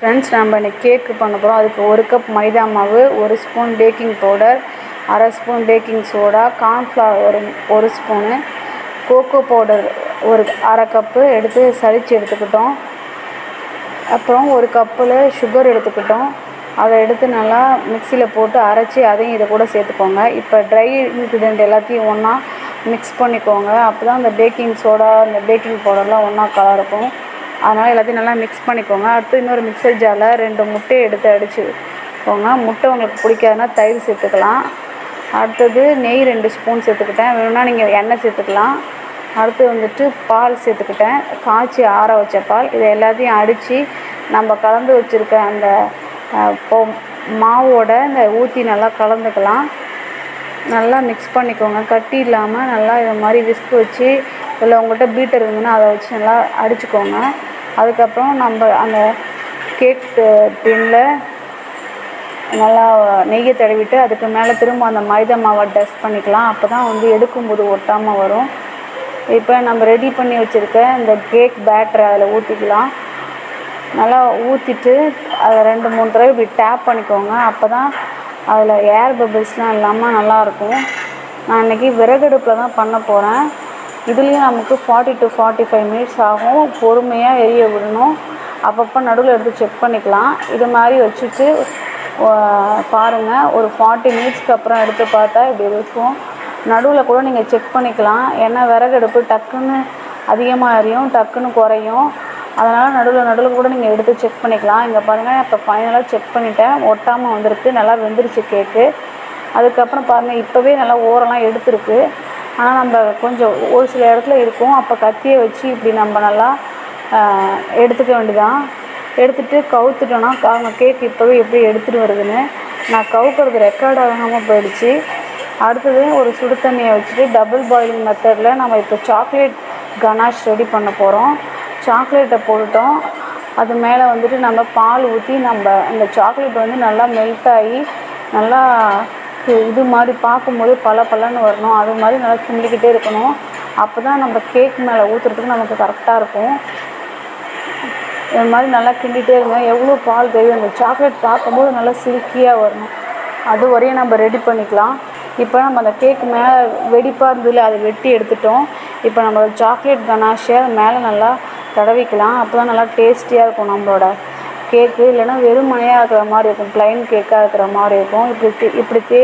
Friends நம்ம இன்றைக்கி கேக்கு பண்ண போகிறோம் அதுக்கு ஒரு கப் மைதா மாவு ஒரு ஸ்பூன் பேக்கிங் பவுடர் அரை ஸ்பூன் பேக்கிங் சோடா கார்ன்ஃப்ளவர் ஒரு ஒரு ஸ்பூனு கோகோ பவுடர் ஒரு அரை கப்பு எடுத்து சரித்து எடுத்துக்கிட்டோம். அப்புறம் ஒரு கப்பில் சுகர் எடுத்துக்கிட்டோம். அதை எடுத்து நல்லா மிக்சியில் போட்டு அரைச்சி அதையும் இதை கூட சேர்த்துக்கோங்க. இப்போ ட்ரை இன்க்ரீடியன்ட் எல்லாத்தையும் ஒன்றா மிக்ஸ் பண்ணிக்கோங்க. அப்போ தான் அந்த பேக்கிங் சோடா அந்த பேக்கிங் பவுடர்லாம் ஒன்றா கலருக்கும் அதனால் எல்லாத்தையும் நல்லா மிக்ஸ் பண்ணிக்கோங்க. அடுத்து இன்னொரு மிக்சர் ஜாரில் ரெண்டு முட்டையை எடுத்து அடிச்சுக்கோங்க. முட்டை உங்களுக்கு பிடிக்காதுன்னா தயிர் சேர்த்துக்கலாம். அடுத்தது நெய் ரெண்டு ஸ்பூன் சேர்த்துக்கிட்டேன். வேணும்னா நீங்கள் எண்ணெய் சேர்த்துக்கலாம். அடுத்து வந்துட்டு பால் சேர்த்துக்கிட்டேன். காய்ச்சி ஆற வச்ச பால். இதை எல்லாத்தையும் அடித்து நம்ம கலந்து வச்சுருக்க அந்த பொ மாவோட இந்த ஊற்றி நல்லா கலந்துக்கலாம். நல்லா மிக்ஸ் பண்ணிக்கோங்க. கட்டி இல்லாமல் நல்லா இது மாதிரி விஸ்க் வச்சு இல்லை உங்கள்கிட்ட பீட்டர் இருந்ததுன்னா அதை வச்சு நல்லா அடிச்சுக்கோங்க. அதுக்கப்புறம் நம்ம அந்த கேக் டின்னில் நல்லா நெய்யை தடவிட்டு அதுக்கு மேலே திரும்ப அந்த மைதா மாவை டஸ்ட் பண்ணிக்கலாம். அப்போ தான் வந்து எடுக்கும்போது ஒட்டாமல் வரும். இப்போ நம்ம ரெடி பண்ணி வச்சுருக்க இந்த கேக் பேட்டரை அதில் ஊற்றிக்கலாம் நல்லா ஊற்றிட்டு அதை ரெண்டு மூணு தடவை இப்படி டேப் பண்ணிக்கோங்க. அப்போ தான் அதில் ஏர் பபிள்ஸ்லாம் இல்லாமல் நல்லாயிருக்கும் நான் இன்றைக்கி விறகடுப்பில் தான் பண்ண போகிறேன் இதுலேயும் நமக்கு forty to forty five minutes ஆகும். பொறுமையாக எரிய விடணும். அப்பப்போ நடுவில் எடுத்து செக் பண்ணிக்கலாம். இது மாதிரி வச்சுட்டு பாருங்கள் ஒரு ஃபார்ட்டி மினிட்ஸ்க்கு அப்புறம் எடுத்து பார்த்தா இப்படி இருக்கும். நடுவில் கூட நீங்கள் செக் பண்ணிக்கலாம். ஏன்னா விறகடுப்பு டக்குன்னு அதிகமாக எரியும் டக்குன்னு குறையும். அதனால் நடுவில் நடுவில் கூட நீங்கள் எடுத்து செக் பண்ணிக்கலாம். இங்கே பாருங்கள் இப்போ ஃபைனலாக செக் பண்ணிவிட்டேன் ஒட்டாமல் வந்திருக்கு. நல்லா வெந்துருச்சு கேக்கு அதுக்கப்புறம் பாருங்கள் இப்போவே நல்லா ஓரெல்லாம் எடுத்துருக்கு. ஆனால் நம்ம கொஞ்சம் ஒரு சில இடத்துல இருக்கும். அப்போ கத்தியை வச்சு இப்படி நம்ம நல்லா எடுத்துக்க வேண்டியதான் எடுத்துகிட்டு கவுத்துட்டோன்னா காங்க கேக் இப்போவே எப்படி எடுத்துகிட்டு வருதுன்னு. நான் கவுக்கிறது ரெக்கார்ட் ஆகாமல் போயிடுச்சு. அடுத்தது ஒரு சுடு தண்ணியை வச்சுட்டு டபுள் பாயிலிங் மெத்தடில் நம்ம இப்போ சாக்லேட் கனாஷ் ரெடி பண்ண போகிறோம் சாக்லேட்டை போட்டுட்டோம். அது மேலே வந்துட்டு நம்ம பால் ஊற்றி நம்ம அந்த சாக்லேட் வந்து நல்லா மெல்ட் ஆகி நல்லா இது மாதிரி பார்க்கும்போது பல பலன்னு வரணும். அது மாதிரி நல்லா கிண்டிக்கிட்டே இருக்கணும். அப்போ தான் நம்ம கேக் மேலே ஊற்றுறதுக்கு நமக்கு கரெக்டாக இருக்கும். இது மாதிரி நல்லா கிண்டிகிட்டே இருங்க. எவ்வளோ பால் தெரியும் அந்த சாக்லேட் பார்க்கும்போது நல்லா சில்கியாக வரணும். அது வரையும் நம்ம ரெடி பண்ணிக்கலாம். இப்போ நம்ம அந்த கேக் மேலே வெடிப்பாக இருந்ததில்ல அதை வெட்டி எடுத்துட்டோம். இப்போ நம்ம சாக்லேட் கனாஷை மேலே நல்லா தடவிக்கலாம். அப்போ தான் நல்லா டேஸ்டியாக இருக்கும் நம்மளோட. கேக்கு இல்லைன்னா வெறுமனையாக இருக்கிற மாதிரி இருக்கும் ப்ளைன் கேக்காக இருக்கிற மாதிரி இருக்கும். இப்படி இப்படி தே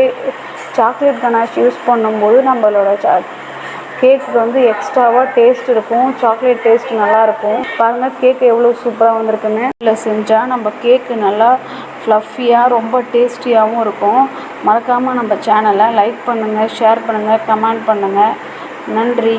சாக்லேட் கனாஷ் யூஸ் பண்ணும்போது நம்மளோட சா கேக்கு வந்து எக்ஸ்ட்ராவாக டேஸ்ட் இருக்கும் சாக்லேட் டேஸ்ட் நல்லாயிருக்கும் பாருங்கள் கேக் எவ்வளோ சூப்பராக வந்திருக்குன்னு. இல்லை செஞ்சால் நம்ம கேக்கு நல்லா ஃப்ளஃபியாக ரொம்ப டேஸ்டியாகவும் இருக்கும். மறக்காமல் நம்ம சேனலை லைக் பண்ணுங்கள் ஷேர் பண்ணுங்கள் கமெண்ட் பண்ணுங்கள் நன்றி.